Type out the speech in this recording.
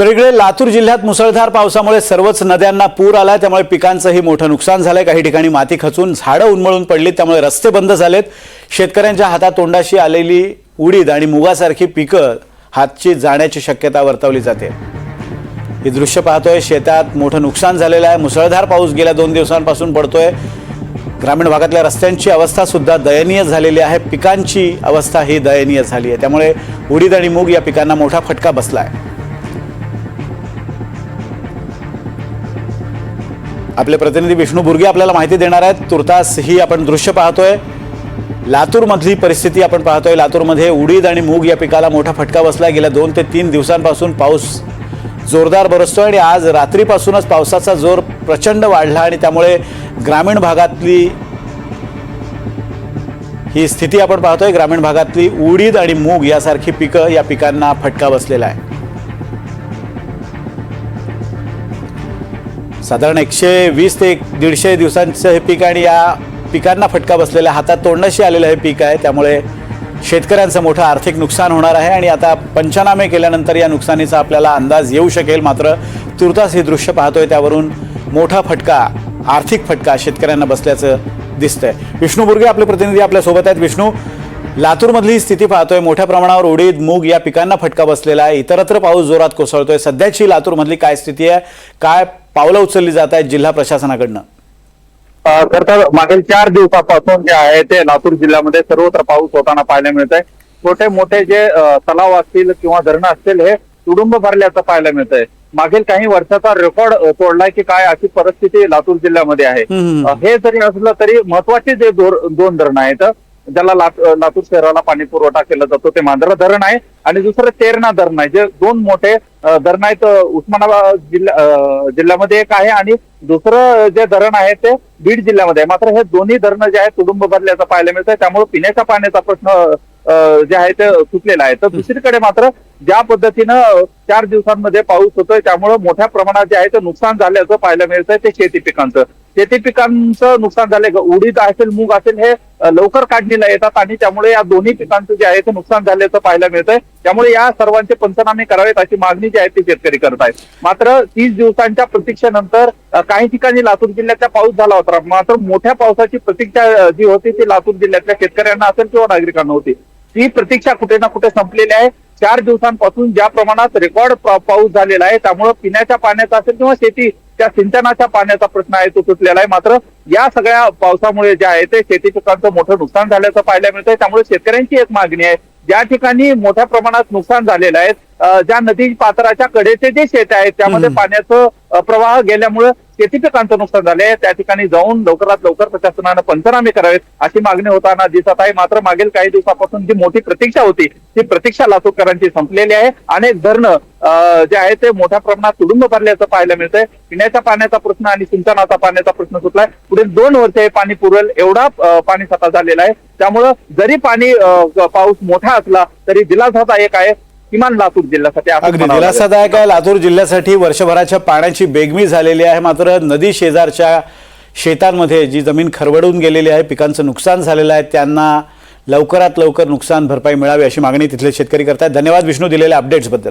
तर इकडे लातूर जिल्ह्यात मुसळधार पावसामुळे सर्वच नद्यांना पूर आला त्यामुळे पिकांचंही मोठं नुकसान झालंय. काही ठिकाणी माती खचून झाडं उन्मळून पडली त्यामुळे रस्ते बंद झालेत. शेतकऱ्यांच्या हातात तोंडाशी आलेली उडीद आणि मुगासारखी पिकं हातची जाण्याची शक्यता वर्तवली जाते. हे दृश्य पाहतोय. शेतात मोठं नुकसान झालेलं आहे. मुसळधार पाऊस गेल्या दोन दिवसांपासून पडतोय. ग्रामीण भागातल्या रस्त्यांची अवस्था सुद्धा दयनीय झालेली आहे. पिकांची अवस्था ही दयनीय झाली आहे. त्यामुळे उडीद आणि मूग या पिकांना मोठा फटका बसला आहे आपले प्रतिनिधी विष्णू बुर्गे आपल्याला माहिती देणार आहेत. तुर्तास ही आपण दृश्य पाहतोय. लातूरमधली परिस्थिती आपण पाहतोय. लातूरमध्ये उडीद आणि मूग या पिकाला मोठा फटका बसला गेल्या दोन ते तीन दिवसांपासून पाऊस जोरदार बरसतोय आणि आज रात्रीपासूनच पावसाचा जोर प्रचंड वाढला आणि त्यामुळे ग्रामीण भागातली ही स्थिती आपण पाहतोय. ग्रामीण भागातली उडीद आणि मूग यासारखी पिकं या पिकांना फटका बसलेला आहे. साधारण एकशे वीस ते एक दीडशे दिवसांचं हे पीक आणि या पिकांना फटका बसलेल्या हातात तोंडाशी आलेलं हे पीक आहे. त्यामुळे शेतकऱ्यांचं मोठं आर्थिक नुकसान होणार आहे आणि आता पंचनामे केल्यानंतर या नुकसानीचा आपल्याला अंदाज येऊ शकेल. मात्र तुर्तास हे दृश्य पाहतोय त्यावरून मोठा फटका आर्थिक फटका शेतकऱ्यांना बसल्याचं दिसतंय. विष्णू बुर्गे आपले प्रतिनिधी आपल्यासोबत आहेत. विष्णू लातूरमधली स्थिती पाहतोय. मोठ्या प्रमाणावर उडीद मूग या पिकांना फटका बसलेला आहे. इतरत्र पाऊस जोरात कोसळतोय. सध्याची लातूरमधली काय स्थिती आहे? काय पावलं उचलली जात आहेत जिल्हा प्रशासनाकडनं? खरं तर मागील चार दिवसापासून जे आहे ते लातूर जिल्ह्यामध्ये सर्वत्र पाऊस होताना पाहायला मिळत आहे छोटे मोठे जे तलाव असतील किंवा धरणं असतील हे तुडुंब भरल्याचं पाहायला मिळत आहे मागील काही वर्षाचा रेकॉर्ड तोडलाय की काय अशी परिस्थिती लातूर जिल्ह्यामध्ये आहे. हे जरी असलं तरी महत्त्वाचे जे दोन धरणं आहेत ज्याला लातूर शहराला पाणी पुरवठा केला जातो ते मांजरा धरण आहे. आणि दुसरं तेरणा धरण आहे. जे दोन मोठे धरण आहेत उस्मानाबाद जिल्हा जिल्ह्यामध्ये एक आहे आणि दुसरं जे धरण आहे ते बीड जिल्ह्यामध्ये आहे. मात्र हे दोन्ही धरणं जे आहेत तुडुंब भरल्याचं पाहायला मिळतं त्यामुळे पिण्याच्या पाण्याचा प्रश्न जे आहे ते सुटलेला आहे. तर दुसरीकडे मात्र ज्या पद्धतीनं चार दिवसांमध्ये पाऊस होतोय त्यामुळे मोठ्या प्रमाणात जे आहे ते नुकसान झाल्याचं पाहायला मिळतंय ते शेती पिकांचं. शेती पिकांचं नुकसान झालंय उडीद असेल मूग असेल हे लवकर काढणीला येतात आणि त्यामुळे या दोन्ही पिकांचं जे आहे ते नुकसान झाल्याचं पाहायला मिळतंय. त्यामुळे या सर्वांचे पंचनामे करावेत अशी मागणी जी आहे ती शेतकरी करत आहेत. मात्र तीस दिवसांच्या प्रतीक्षेनंतर काही ठिकाणी लातूर जिल्ह्यातला पाऊस झाला होता. मात्र मोठ्या पावसाची प्रतीक्षा जी होती ती लातूर जिल्ह्यातल्या शेतकऱ्यांना असेल किंवा नागरिकांना होती. ती प्रतीक्षा कुठे ना कुठे संपलेली आहे. चार दिवसांपासून ज्या प्रमाणात रेकॉर्ड पाऊस झालेला आहे त्यामुळे पिण्याच्या पाण्याचा असेल किंवा शेती त्या सिंचनाच्या पाण्याचा प्रश्न आहे तो सुटलेला आहे. मात्र या सगळ्या पावसामुळे जे आहे ते शेती पिकांचं मोठं नुकसान झाल्याचं पाहायला मिळतंय. त्यामुळे शेतकऱ्यांची एक मागणी आहे. ज्या ठिकाणी मोठ्या प्रमाणात नुकसान झालेलं आहे ज्या नदी पात्राच्या कडेचे जे शेत आहेत त्यामध्ये. पाण्याचं प्रवाह गेल्यामुळे शेती पिकांचं नुकसान झालंय. त्या ठिकाणी जाऊन लवकरात लवकर प्रशासनानं पंचनामे करावेत अशी मागणी होताना दिसत आहे मात्र मागील काही दिवसापासून जी मोठी प्रतीक्षा होती ती प्रतीक्षा लातूरकरांची संपलेली आहे. अनेक धरणं जे आहे ते मोठ्या प्रमाणात तुडुंब भरल्याचं पाहायला मिळतंय. पिण्याच्या पाण्याचा प्रश्न आणि सिंचनाचा पाण्याचा प्रश्न सुटलाय. पुढील दोन वर्ष हे पाणी पुरेल एवढा पाणी साठा झालेला आहे. त्यामुळं जरी पाणी पाऊस मोठा असला तरी दिलासादायक आहे. किमान लातूर जिल्ह्यासाठी अगदी. दिलासादायक आहे. लातूर जिल्ह्यासाठी वर्षभराच्या पाण्याची बेगमी झालेली आहे. मात्र नदी शेजारच्या शेतांमध्ये जी जमीन खरवडून गेलेली आहे पिकांचं नुकसान झालेलं आहे त्यांना लवकरात लवकर नुकसान भरपाई मिळावी अशी मागणी तिथले शेतकरी करतायत. धन्यवाद विष्णू दिलेल्या अपडेट्सबद्दल